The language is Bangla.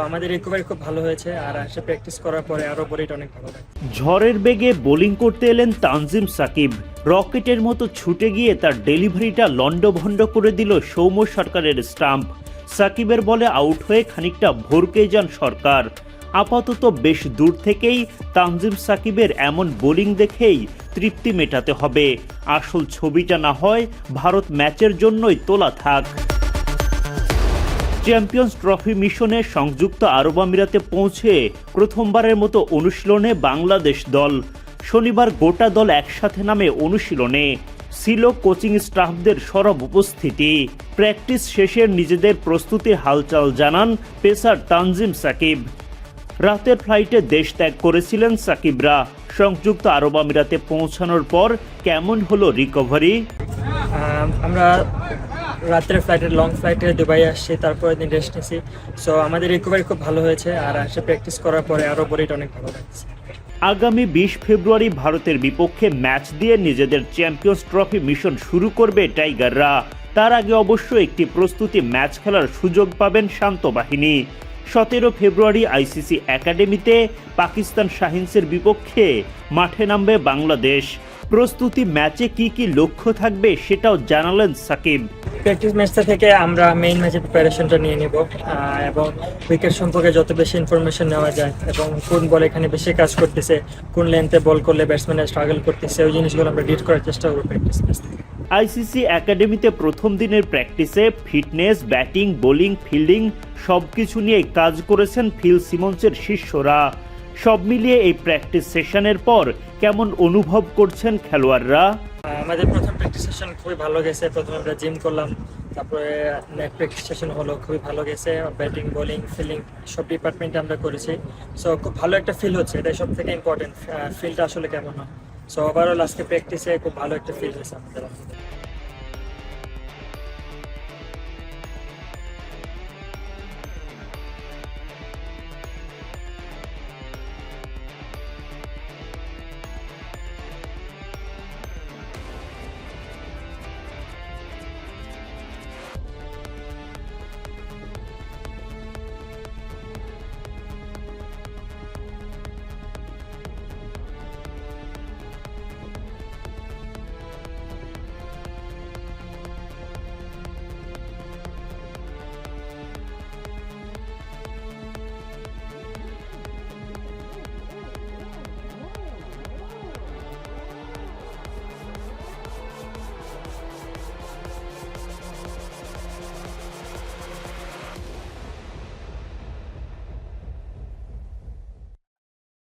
আমাদের রিকভারি খুব ভালো হয়েছে আর আসে প্র্যাকটিস করার পরে অনেক ভালো ঝড়ের বেগে বোলিং করতে এলেন তানজিম সাকিব। রকেটের মতো ছুটে গিয়ে তার ডেলিভারিটা লন্ডভন্ড করে দিল সৌম্য সরকারের স্টাম্প। সাকিবের বলে আউট হয়ে খানিকটা ভরকে যান সরকার। আপাতত বেশ দূর থেকেই তানজিম সাকিবের এমন বোলিং দেখেই তৃপ্তি মেটাতে হবে। আসল ছবিটা না হয় ভারত ম্যাচের জন্যই তোলা থাক। চ্যাম্পিয়ন্স ট্রফি মিশনে সংযুক্ত আরব আমিরাতে পৌঁছে প্রথমবারের মতো অনুশীলনে বাংলাদেশ দল। শনিবার গোটা দল একসাথে নামে অনুশীলনে। ছিল কোচিং স্টাফদের সরব উপস্থিতি। প্র্যাকটিস শেষে নিজেদের প্রস্তুতির হালচাল জানান পেসার তানজিম সাকিব। রাতের ফ্লাইটে দেশ ত্যাগ করেছিলেন সাকিবরা। সংযুক্ত আরব আমিরাতে পৌঁছানোর পর কেমন হলো রিকভারি? আমরা রাত্রের ফ্লাইটে লং ফ্লাইটে দুবাই আসছি তারপরে দিন রেস্ট নিয়েছি সো আমাদের রিকভারি খুব ভালো হয়েছে, আর আসে প্র্যাকটিস করার পরে আরও বডিটা অনেক ভালো লাগছে। আগামী বিশ ফেব্রুয়ারি ভারতের বিপক্ষে ম্যাচ দিয়ে নিজেদের চ্যাম্পিয়ন্স ট্রফি মিশন শুরু করবে টাইগাররা তার আগে অবশ্য একটি প্রস্তুতি ম্যাচ খেলার সুযোগ পাবেন শান্ত বাহিনী। সতেরো ফেব্রুয়ারি আইসিসি একাডেমিতে পাকিস্তান শাহিনসের বিপক্ষে মাঠে নামবে বাংলাদেশ। প্রস্তুতি ম্যাচে কি কি লক্ষ্য থাকবে সেটাও জানালেন সাকিব। প্র্যাকটিস ম্যাচটা থেকে আমরা মেইন ম্যাচের প্রিপারেশনটা নিয়ে নিব। এবং উইকেট সম্পর্কে যত বেশি ইনফরমেশন নেওয়া যায় এবং কোন বল এখানে বেশি কাজ করতেছে, কোন লেন্থে বল করলে ব্যাটসম্যানরা স্ট্রাগল করতেছে, ওই জিনিসগুলো আমরা ডিট করার চেষ্টা করব প্র্যাকটিস ম্যাচ থেকে। আইসিসি একাডেমিতে প্রথম দিনের প্র্যাকটিসে ফিটনেস ব্যাটিং বোলিং ফিল্ডিং সবকিছু নিয়ে কাজ করেছেন ফিল সিমন্সের শিষ্যরা। সব মিলিয়ে এই প্র্যাকটিস সেশনের পর কেমন অনুভব করছেন খেলোয়াড়রা? আমাদের প্রথম প্র্যাকটিস সেশন খুবই ভালো গেছে। প্রথমে আমরা জিম করলাম, তারপরে নেট প্র্যাকটিস সেশন হলো, খুবই ভালো গেছে। ব্যাটিং বোলিং ফিল্ডিং সব ডিপার্টমেন্টে আমরা করেছি। সো খুব ভালো একটা ফিল হচ্ছে, এটাই সব থেকে ইম্পর্টেন্ট ফিলটা আসলে কেমন হয়। সো ওভারঅল আজকে প্র্যাকটিসে খুব ভালো একটা ফিল হয়েছে আমাদের।